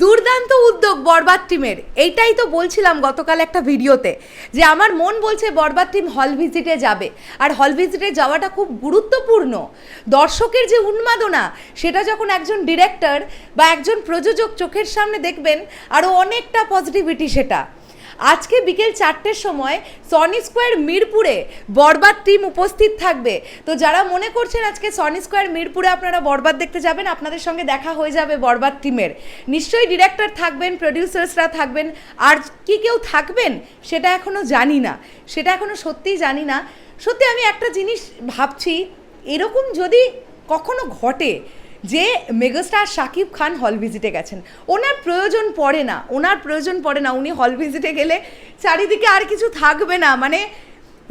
দুর্দান্ত উদ্যোগ বরবাদ টিমের। এইটাই তো বলছিলাম গতকাল একটা ভিডিওতে, যে আমার মন বলছে বরবাদ টিম হল ভিজিটে যাবে। আর হল ভিজিটে যাওয়াটা খুব গুরুত্বপূর্ণ। দর্শকের যে উন্মাদনা, সেটা যখন একজন ডিরেক্টর বা একজন প্রযোজক চোখের সামনে দেখবেন আরও অনেকটা পজিটিভিটি সেটা। আজকে বিকেল চারটের সময় সনি স্কোয়ার মিরপুরে বরবাদ টিম উপস্থিত থাকবে। তো যারা মনে করছেন আজকে সনি স্কোয়ার মিরপুরে আপনারা বরবাদ দেখতে যাবেন, আপনাদের সঙ্গে দেখা হয়ে যাবে বরবাদ টিমের নিশ্চয়ই ডিরেক্টর থাকবেন প্রডিউসার্সরা থাকবেন। আর কি কেউ থাকবেন, সেটা এখনও জানি না। সেটা এখনও সত্যিই জানি না। সত্যি আমি একটা জিনিস ভাবছি, এরকম যদি কখনো ঘটে যে মেগাস্টার শাকিব খান হল ভিজিটে গেছেন। ওনার প্রয়োজন পড়ে না, ওনার প্রয়োজন পড়ে না, উনি হল ভিজিটে গেলে চারিদিকে আর কিছু থাকবে না। মানে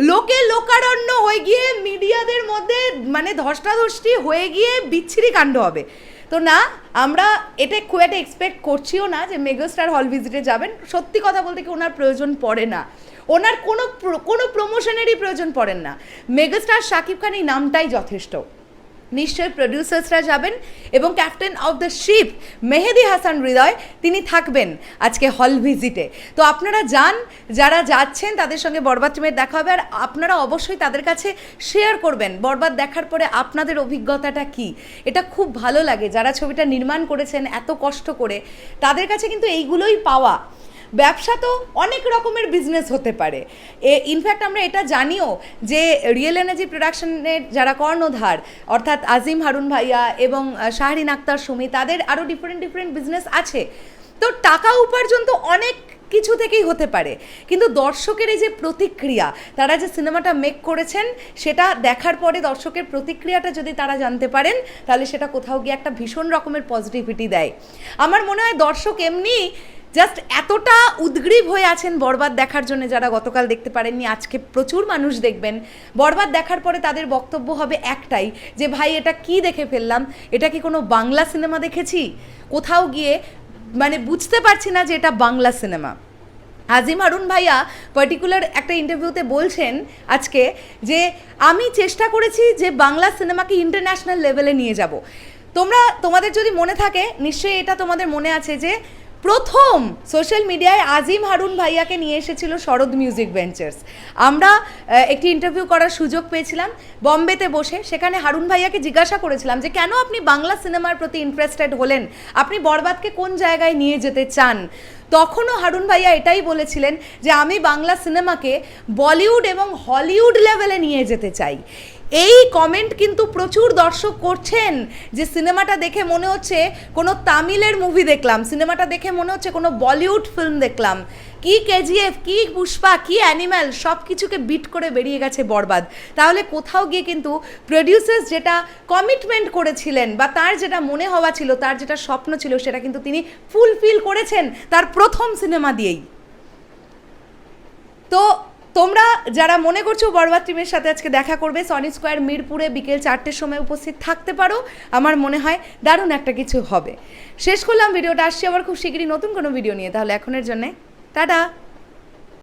লোকে লোকারণ্য হয়ে গিয়ে মিডিয়াদের মধ্যে মানে ধস্টাধস্টি হয়ে গিয়ে বিচ্ছিরি কাণ্ড হবে। তো না, আমরা এটা খুব একটা এক্সপেক্ট করছিও না যে মেগাস্টার হল ভিজিটে যাবেন। সত্যি কথা বলতে কি ওনার প্রয়োজন পড়ে না। ওনার কোনো কোনো প্রমোশনেরই প্রয়োজন পড়েন না। মেগাস্টার শাকিব খান এই নামটাই যথেষ্ট। নিশ্চয়ই প্রডিউসার্সরা যাবেন এবং captain of the ship Mehedi Hasan Hridoy, তিনি থাকবেন আজকে হল ভিজিটে তো আপনারা যান, যারা যাচ্ছেন তাদের সঙ্গে বরবাদ টিমের দেখা হবে আর আপনারা অবশ্যই তাদের কাছে শেয়ার করবেন। বরবাদ দেখার পরে আপনাদের অভিজ্ঞতাটা কি? এটা খুব ভালো লাগে। যারা ছবিটা নির্মাণ করেছেন, এত কষ্ট করে, তাদের কাছে কিন্তু এইগুলোই পাওয়া। ব্যবসা তো অনেক রকমের বিজনেস হতে পারে। এ ইনফ্যাক্ট আমরা এটা জানিও যে রিয়েল এনার্জি প্রোডাকশনের যারা কর্ণধার, অর্থাৎ আজিম হারুন ভাইয়া এবং শাহরিন আক্তার সুমি, তাদের আরও ডিফারেন্ট ডিফারেন্ট বিজনেস আছে। তো টাকা উপার্জন তো অনেক কিছু থেকেই হতে পারে। কিন্তু দর্শকের এই যে প্রতিক্রিয়া, তারা যে সিনেমাটা মেক করেছেন, সেটা দেখার পরে দর্শকের প্রতিক্রিয়াটা যদি তারা জানতে পারেন, তাহলে সেটা কোথাও গিয়ে একটা ভীষণ রকমের পজিটিভিটি দেয়। আমার মনে হয় দর্শক এমনি জাস্ট এতটা উদ্গ্রীব হয়ে আছেন বরবাদ দেখার জন্য যারা গতকাল দেখতে পারেননি, আজকে প্রচুর মানুষ দেখবেন। বরবাদ দেখার পরে তাদের বক্তব্য হবে একটাই, যে ভাই, এটা কি দেখে ফেললাম? এটা কি কোনো বাংলা সিনেমা দেখেছি? কোথাও গিয়ে মানে বুঝতে পারছি না যে এটা বাংলা সিনেমা। আজিম হারুন ভাইয়া পার্টিকুলার একটা ইন্টারভিউতে বলছেন আজকে যে, আমি চেষ্টা করেছি যে বাংলা সিনেমাকে ইন্টারন্যাশনাল লেভেলে নিয়ে যাব। তোমরা, তোমাদের যদি মনে থাকে, নিশ্চয়ই এটা তোমাদের মনে আছে যে প্রথম সোশ্যাল মিডিয়ায় আজিম হারুন ভাইয়াকে নিয়ে এসেছিল শরৎ মিউজিক ভেঞ্চার্স আমরা একটি ইন্টারভিউ করার সুযোগ পেয়েছিলাম, বম্বেতে বসে। সেখানে হারুন ভাইয়াকে জিজ্ঞাসা করেছিলাম যে, কেন আপনি বাংলা সিনেমার প্রতি ইন্টারেস্টেড হলেন? আপনি বরবাদকে কোন জায়গায় নিয়ে যেতে চান? তখনও হারুন ভাইয়া এটাই বলেছিলেন যে, আমি বাংলা সিনেমাকে বলিউড এবং হলিউড লেভেলে নিয়ে যেতে চাই। এই কমেন্ট কিন্তু প্রচুর দর্শক করছেন যে সিনেমাটা দেখে মনে হচ্ছে কোনো তামিলের মুভি দেখলাম, সিনেমাটা দেখে মনে হচ্ছে কোনো বলিউড ফিল্ম দেখলাম। কি কেজিএফ, কি পুষ্পা, কি অ্যানিম্যাল সব কিছুকে বিট করে বেরিয়ে গেছে বরবাদ। তাহলে কোথাও গিয়ে কিন্তু প্রডিউসার্স যেটা কমিটমেন্ট করেছিলেন বা তার যেটা মনে হওয়া ছিল, তার যেটা স্বপ্ন ছিল, সেটা কিন্তু তিনি ফুলফিল করেছেন তার প্রথম সিনেমা দিয়েই। তো তোমরা যারা মনে করছ বরবাদ টিমের সাথে আজকে দেখা করবে সনি স্কোয়ার মিরপুরে বিকেল চারটের সময় উপস্থিত থাকতে পারো। আমার মনে হয় দারুণ একটা কিছু হবে। শেষ করলাম, ভিডিওটা। আসছি আবার খুব শীঘ্রই নতুন কোনো ভিডিও নিয়ে। তাহলে এখনের জন্যে, টাটা!